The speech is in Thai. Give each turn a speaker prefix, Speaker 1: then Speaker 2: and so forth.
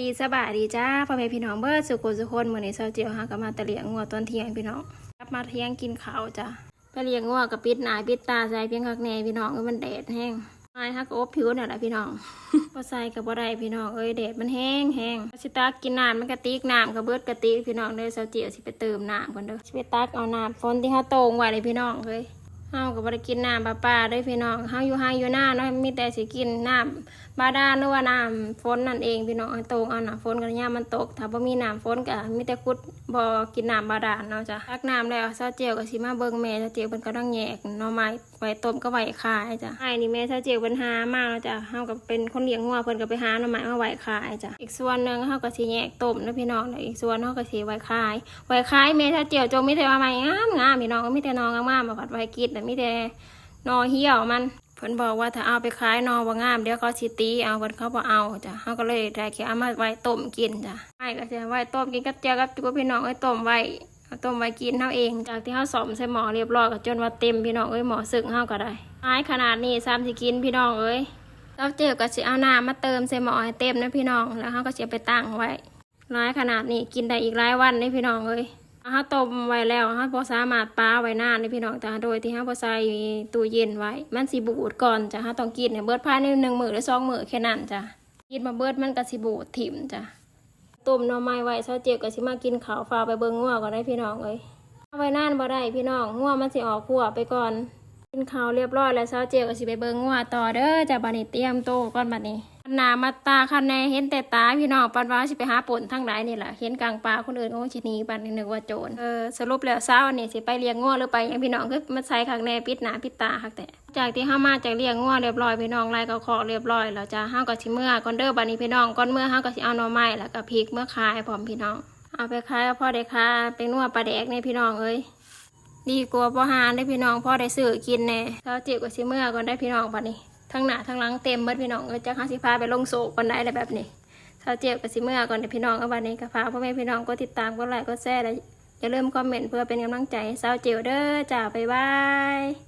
Speaker 1: ดีสบายดีจ้าพ่อแม่พี่น้องเบิร์ดสุขุสุคนมื้อนี้เช้าเจียวหากับมาตะเลียงงัวตอนเที่ยงพี่น้องกลับมาเที่ยงกินข้าวจ้ะไปเลี้ยงงัวกับปิดหนาปิดตาใส่เพียงคักแน่พี่น้องเอ้ยมันแดดแห้งไม้ฮักอบผิวน่ะแหละพี่น้องบ่ใส่กับบ่ได้พี่น้องเอ้ยแดดมันแห้งแห้งสิตักกินน้ำมันกระติกน้ำกับเบิดกระติกพี่น้องเด้อเช้าเจียวสิไปเติมน้ำก่อนเด้อสิไปตักเอาน้ำฝนที่เฮาโตงไว้เลยพี่น้องเอ้ย เฮาก็บ่ได้กินน้ำปลาปลาเด้พี่น้องเฮาอยู่ไฮอยู่หน้าเนาะมีแต่สิกินน้ำบาดาลหรือว่าน้ำฝนนั่นเองพี่น้องตรงเอาน้ำฝนกันยามมันตก ถ้าบ่มีน้ำฝนก็มีแต่คุดบ่กินน้ำบาดาลเนาะจ้ะตักน้ำแล้วซาเจียวก็สิมาเบิ่งแม่ซาเจียวเพิ่นกำลังแยกหน่อไม้ ว้ต้มก็ไว้ขายจ้ะไอ้นี่แม่เซาเจียวเพิ่นหามากเนาะจ้ะเฮาก็เป็นคนเลี้ยงงัวเพิ่นก็ไปหาหน่อไม้มาไว้ขายจ้ะอีกส่วนหนึ่งเฮาก็สิแยกต้มนะพี่น้องอีกส่วนเฮาก็สิไว้ขายไว้ขายแม่เซาเจียวจงมีแต่ว่าไม้งามงามพี่น้องก็มีแต่นองามๆมาผัดไว้กินแต่มีแต่นอเหี่ยวมันเพิ่นบอกว่าถ้าเอาไปขายนอบ่างามเดี๋ยวเขาสิตีเอาเพิ่นเขาบ่เอาจ้ะเฮาก็เลยได้แค่เอามาไว้ต้มกินจ้ะไอ้ก็จะไว้ต้มกินกับเจียวกับจุ๊บพี่น้องไว้ต้มไว้ ต้มไว้กินเฮาเอง จากที่เฮาสอมใส่หมอเรียบร้อยก็จนว่าเต็มพี่น้องเอ้ยหมอสึกเฮาก็ได้ไม้ขนาดนี้ซ้ำสิกินพี่น้องเอ้ยแล้วเจียวก็สิเอาน้ำมาเติมใส่หมอให้เต็มนะพี่น้อง แล้วเฮาก็สิไปตั้งไว้ร้ายขนาดนี้กินได้อีกหลายวันนี่พี่น้องเอ้ยถ้าต้มไว้แล้วถ้าพอสามารถป้าไว้นานนี่พี่น้องแต่โดยที่ถ้าพอใส่ตู้เย็นไว้ มันสิบูดก่อนจ้ะถ้าต้องกินเนี่ยเบิดภายในหนึ่งมื้อหรือสองมื้อแค่นั้นจ้ะกินมาเบิดมันก็สิบูดถิ่มจ้ะ ต้มหน่อไม้ไว้เช้าเจ็บก็สิมากินข้าวฟ้าไปเบิ่งงัวก่อนได้พี่น้องเอ้ยเอาไว้นานบ่ได้พี่น้องงัวมันสิออกขัวไปก่อนกินข้าวเรียบร้อยแล้วเช้าเจียวก็สิไปเบิ่งงัวต่อเด้อจ้ะบัดนี้เตรียมโตก่อนบัดนี้ หนามาตาคันแน่เห็นแต่ตาพี่น้องปันว่าสิไปหาปนทั้งหลายนี่แหละเห็นกลางป่าคนอื่นโอ้ชิหนีปันนี่นึกว่าโจรเออสรุปแล้วเช้าวันนี้สิไปเลี้ยงงัวหรือไปหยังพี่น้องคือมาใส่ข้างแน่ปิดหนาปิดตาคักแต่จากที่ห้ามาจากเลี้ยงงัวเรียบร้อยพี่น้องไล่ก็ขอเรียบร้อยแล้วจ้าห้าก็สิเมื่อก่อนเด้อบัดนี้พี่น้องก่อนเมื่อห้าก็สิเอาหน่อไม้แล้วก็พริกเมื่อขายพร้อมพี่น้อง เอาไปขายเอาพ่อได้ค่าเป็นนัวปลาแดกในพี่น้องเอ้ยดีกว่าพ่อหานได้พี่น้องพ่อได้ซื้อกินแน่เช้าเจ็บกว่าสิเมื่อก่อนได้พี่น้องบัดนี้ ทั้งหน้าทั้งหลังเต็มเบิดพี่น้องเออจะห้าสิพาไปลงโศกกันได้อะไรแบบนี้เช้าเจ็บก็สิเมื่อก่อนเดี๋ยวพี่น้องก็วันนี้ก็ฝากพ่อแม่พี่น้องก็ติดตามก็ไลค์ก็แชร์และอย่าลืมคอมเมนต์เพื่อเป็นกำลังใจให้เช้าเจ็บเด้อจ้าบ๊ายบาย